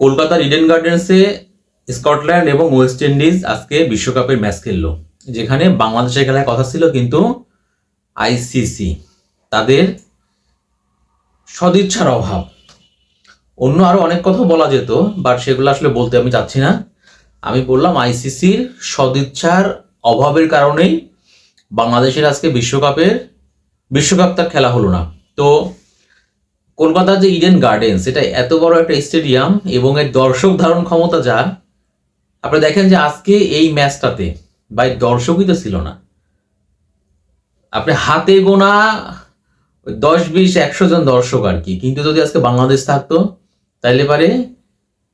কলকাতার ইডেন গার্ডেন্সে স্কটল্যান্ড এবং ওয়েস্ট ইন্ডিজ আজকে বিশ্বকাপের ম্যাচ খেললো, যেখানে বাংলাদেশের খেলার কথা ছিল কিন্তু আইসিসি তাদের সদিচ্ছার অভাব। অন্য আরও অনেক কথা বলা যেত বাট সেগুলো আসলে বলতে আমি চাচ্ছি না। আমি বললাম আইসিসির সদিচ্ছার অভাবের কারণেই বাংলাদেশের আজকে বিশ্বকাপের, বিশ্বকাপ তার খেলা হলো না। তো কলকাতার যে ইডেন গার্ডেন্স এটা এত বড় একটা স্টেডিয়াম এবং এর দর্শক ধারণ ক্ষমতা যা আপনি দেখেন যে আজকে এই ম্যাচটাতে বাই দর্শকই তো ছিল না। আপনি হাতে গোনা দশ, বিশ, একশো জন দর্শক আর কি। কিন্তু যদি আজকে বাংলাদেশ থাকতো, তাইলে পারে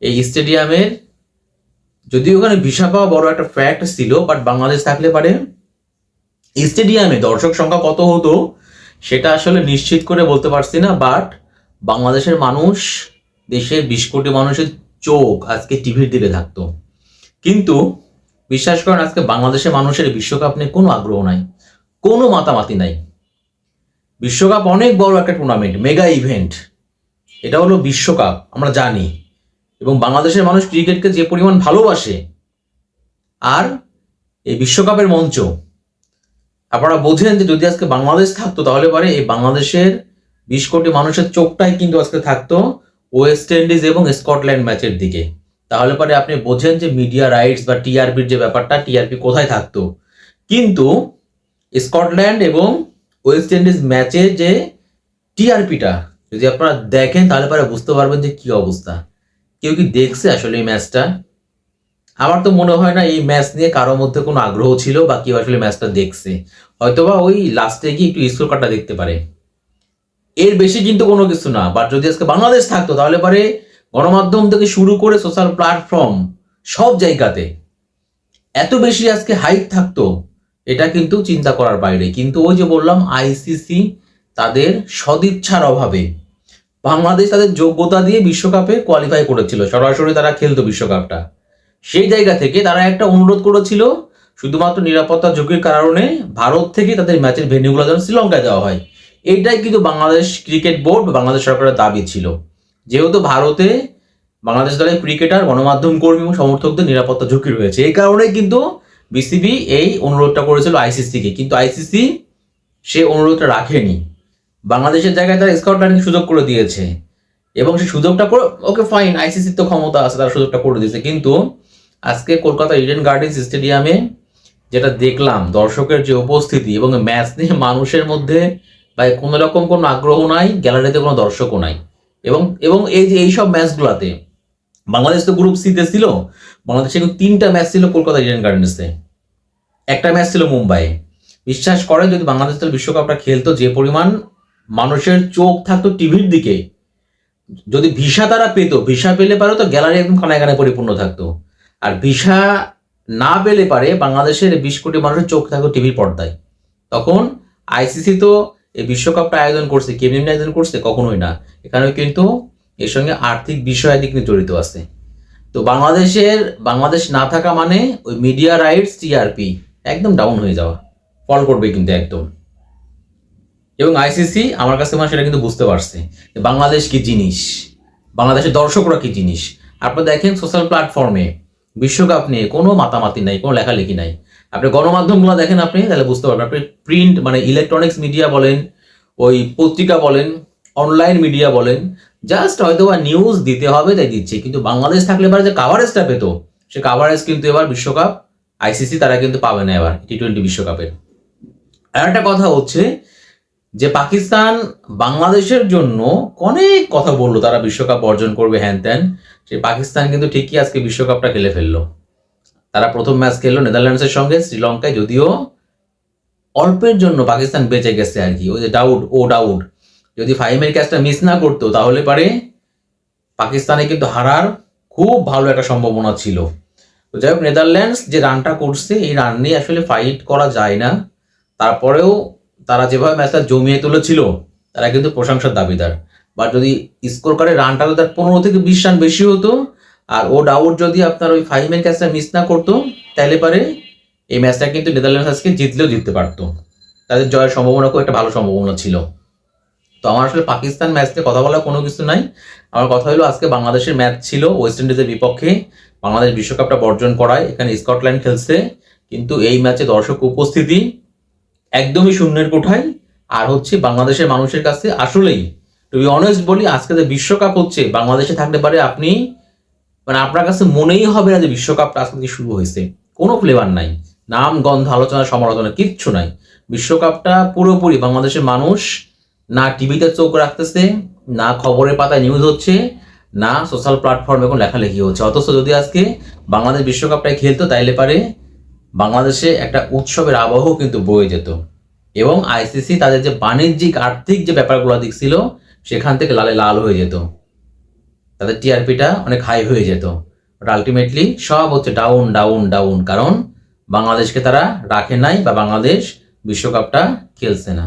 এই স্টেডিয়ামের যদি ওখানে ভিসা পাওয়া বড় একটা ফ্যাক্ট ছিল বাট বাংলাদেশ থাকলে পারে স্টেডিয়ামে দর্শক সংখ্যা কত হতো, সেটা আসলে নিশ্চিত করে বলতে পারছি না বাট বাংলাদেশের মানুষ দেশের বিশ কোটি মানুষের চোখ আজকে টিভির দিকে থাকতো কিন্তু বিশ্বাস করেন আজকে বাংলাদেশের মানুষের বিশ্বকাপ নিয়ে কোনো আগ্রহ নাই, কোনো মাতামাতি নাই। বিশ্বকাপ অনেক বড় একটা টুর্নামেন্ট মেগা ইভেন্ট এটা হলো বিশ্বকাপ, আমরা জানি। এবং বাংলাদেশের মানুষ ক্রিকেটকে যে পরিমাণ ভালোবাসে, আর এই বিশ্বকাপের মঞ্চ। আপনারা বোঝেন যে যদি আজকে বাংলাদেশ থাকতো, তাহলে পরে এই বাংলাদেশের বিশ কোটি মানুষের চোখটাই কিন্তু আজকে থাকতো ওয়েস্ট ইন্ডিজ এবং স্কটল্যান্ড ম্যাচের দিকে। তাহলে পরে আপনি বোঝেন যে মিডিয়া রাইটস বা টিআরপির যে ব্যাপারটা টিআরপি কোথায় থাকতো। কিন্তু স্কটল্যান্ড এবং ওয়েস্ট ইন্ডিজ ম্যাচে যে টিআরপিটা যদি আপনারা দেখেন, তাহলে পরে বুঝতে পারবেন যে কি অবস্থা। কেউ কি দেখছে আসলে এই ম্যাচটা আমার তো মনে হয় না এই ম্যাচ নিয়ে কারোর মধ্যে কোনো আগ্রহ ছিল বা কেউ আসলে ম্যাচটা দেখছে। হয়তোবা ওই লাস্টে গিয়ে একটু স্কোর কার্ডটা দেখতে পারে। এর বেশি কিন্তু কোনো কিছু না। বাট যদি আজকে বাংলাদেশ থাকতো, তাহলে পারে গণমাধ্যম থেকে শুরু করে সোশ্যাল প্ল্যাটফর্ম সব জায়গাতে এত বেশি আজকে হাইপ থাকতো, এটা কিন্তু চিন্তা করার বাইরে। কিন্তু ওই যে বললাম আইসিসি তাদের সদিচ্ছার অভাবে বাংলাদেশ তাদের যোগ্যতা দিয়ে বিশ্বকাপে কোয়ালিফাই করেছিল। সরাসরি তারা খেলতো বিশ্বকাপটা। সেই জায়গা থেকে তারা একটা অনুরোধ করেছিল, শুধুমাত্র নিরাপত্তা ঝুঁকির কারণে ভারত থেকে তাদের ম্যাচের ভেন্যুগুলো যেন শ্রীলঙ্কায় দেওয়া হয়। এইটাই কিন্তু বাংলাদেশ ক্রিকেট বোর্ড বা বাংলাদেশ সরকারের দাবি ছিল। যেহেতু ভারতে বাংলাদেশ দলের ক্রিকেটার গণমাধ্যম কর্মী এবং সমর্থকদের নিরাপত্তা ঝুঁকি রয়েছে। এই কারণেই কিন্তু বিসিবি এই অনুরোধটা করেছিল আইসিসিকে কিন্তু আইসিসি সে অনুরোধটা রাখেনি। বাংলাদেশের জায়গায় তারা স্কটল্যান্ডকে সুযোগ করে দিয়েছে। এবং সেই সুযোগটা করে ওকে ফাইন আইসিসির তো ক্ষমতা আছে, তারা সুযোগটা করে দিয়েছে। কিন্তু আজকে কলকাতা ইডেন গার্ডেন্স স্টেডিয়ামে যেটা দেখলাম, দর্শকের যে উপস্থিতি এবং ম্যাচ নিয়ে মানুষের মধ্যে বা কোনো রকম কোনো আগ্রহ নাই, গ্যালারিতে কোনো দর্শকও নাই। এবং এবং এই যে, এইসব ম্যাচগুলোতে, বাংলাদেশ তো গ্রুপ সিতে ছিল, বাংলাদেশে কিন্তু তিনটা ম্যাচ ছিল কলকাতা ইডেন গার্ডেন্সে। একটা ম্যাচ ছিল মুম্বাই বিশ্বাস করেন, যদি বাংলাদেশ দল বিশ্বকাপটা খেলতো, যে পরিমাণ মানুষের চোখ থাকতো টিভির দিকে, যদি ভিসা তারা পেত, ভিসা পেলে পারে তো গ্যালারি একদম খানায় খানায় পরিপূর্ণ থাকতো। আর ভিসা না পেলে পারে বাংলাদেশের বিশ কোটি মানুষের চোখ থাকতো টিভির পর্দায়। তখন আইসিসি তো এই বিশ্বকাপটা আয়োজন করছে কেমনি আয়োজন করছে কখনোই না। এখানে কিন্তু এর সঙ্গে আর্থিক বিষয় দিক নিয়ে জড়িত আছে। তো বাংলাদেশের, বাংলাদেশ না থাকা মানে ওই মিডিয়া রাইটস টিআরপি একদম ডাউন হয়ে যাওয়া। ফল করবে কিন্তু একদম। এবং আইসিসি আমার কাছে মানে সেটা কিন্তু বুঝতে পারছে যে বাংলাদেশ কি জিনিস? বাংলাদেশের দর্শকরা কি জিনিস? আপনি দেখেন সোশ্যাল প্ল্যাটফর্মে বিশ্বকাপ নিয়ে কোনো মাতামাতি নাই, কোনো লেখালেখি নাই। আপনি গণমাধ্যমগুলো দেখেন আপনি, তাহলে বুঝতে পারবেন। আপনি প্রিন্ট মানে ইলেকট্রনিক্স মিডিয়া বলেন, ওই পত্রিকা বলেন অনলাইন মিডিয়া বলেন জাস্ট হয়তো বা নিউজ দিতে হবে তাই দিচ্ছে। কিন্তু বাংলাদেশ থাকলে এবার যে কাভারেজটা পেতো, সে কাভারেজ কিন্তু এবার বিশ্বকাপ আইসিসি তারা কিন্তু পাবে না এবার টি টোয়েন্টি বিশ্বকাপের। আর একটা কথা হচ্ছে যে পাকিস্তান বাংলাদেশের জন্য অনেক কথা বলল, তারা বিশ্বকাপ অর্জন করবে, হ্যান ত্যান। সে পাকিস্তান কিন্তু ঠিকই আজকে বিশ্বকাপটা খেলে ফেলল। তারা প্রথম ম্যাচ খেললো নেদারল্যান্ডসের সঙ্গে, শ্রীলঙ্কায় যদিও অল্পের জন্য পাকিস্তান বেঁচে গেছে আর কি, ওই যে ডাউট ও ডাউট যদি ফাইমের ক্যাচটা মিস না করতো, তাহলে পারে পাকিস্তানে কিন্তু হারার খুব ভালো একটা সম্ভাবনা ছিল। তো যাই হোক, নেদারল্যান্ডস যে রানটা করছে, এই রান নিয়ে আসলে ফাইট করা যায় না। তারপরেও তারা যেভাবে ম্যাচটা জমিয়ে তুলেছিল, তারা কিন্তু প্রশংসার দাবিদার। বাট যদি স্কোর করে রানটা তার পনেরো থেকে বিশ রান বেশি হতো আর ও ডাউট যদি আপনার ওই ফাইভের ক্যাচটা মিস না করতো, তাহলে পারে এই ম্যাচটা কিন্তু নেদারল্যান্ডস আজকে জিতলেও জিততে পারতো। তাদের জয়ের সম্ভাবনা খুব একটা ভালো সম্ভাবনা ছিল। তো আমার আসলে পাকিস্তান ম্যাচ কথা বলার কোনো কিছু নাই। আমার কথা হলো আজকে বাংলাদেশের ম্যাচ ছিল ওয়েস্ট ইন্ডিজের বিপক্ষে। বাংলাদেশ বিশ্বকাপটা বর্জন করায়, এখানে স্কটল্যান্ড খেলছে। কিন্তু এই ম্যাচে দর্শক উপস্থিতি একদমই শূন্যের কোঠায়। আর হচ্ছে বাংলাদেশের মানুষের কাছে আসলেই টু বি অনেস্ট বলি, আজকে যে বিশ্বকাপ হচ্ছে, বাংলাদেশে থাকতে পারে আপনি মানে আপনার কাছে মনেই হবে না যে বিশ্বকাপটা আজকে শুরু হয়েছে। কোনো ফ্লেভার নাই। নাম, গন্ধ, আলোচনা, সমালোচনা কিচ্ছু নাই। বিশ্বকাপটা পুরোপুরি বাংলাদেশের মানুষ না টিভিতে চোখ রাখতেছে, না খবরের পাতায় নিউজ হচ্ছে, না সোশ্যাল প্ল্যাটফর্মে কোনো লেখালেখি হচ্ছে। অথচ যদি আজকে বাংলাদেশ বিশ্বকাপটাই খেলতো, তাইলে পারে বাংলাদেশে একটা উৎসবের আবহ কিন্তু বয়ে যেত। এবং আইসিসি তাদের যে বাণিজ্যিক, আর্থিক যে ব্যাপারগুলো দিক ছিল, সেখান থেকে লালে লাল হয়ে যেত। তাদের টিআরপিটা অনেক হাই হয়ে যেত। বাট আলটিমেটলি সব হচ্ছে ডাউন ডাউন ডাউন কারণ বাংলাদেশকে তারা রাখে নাই বা বাংলাদেশ বিশ্বকাপটা খেলছে না।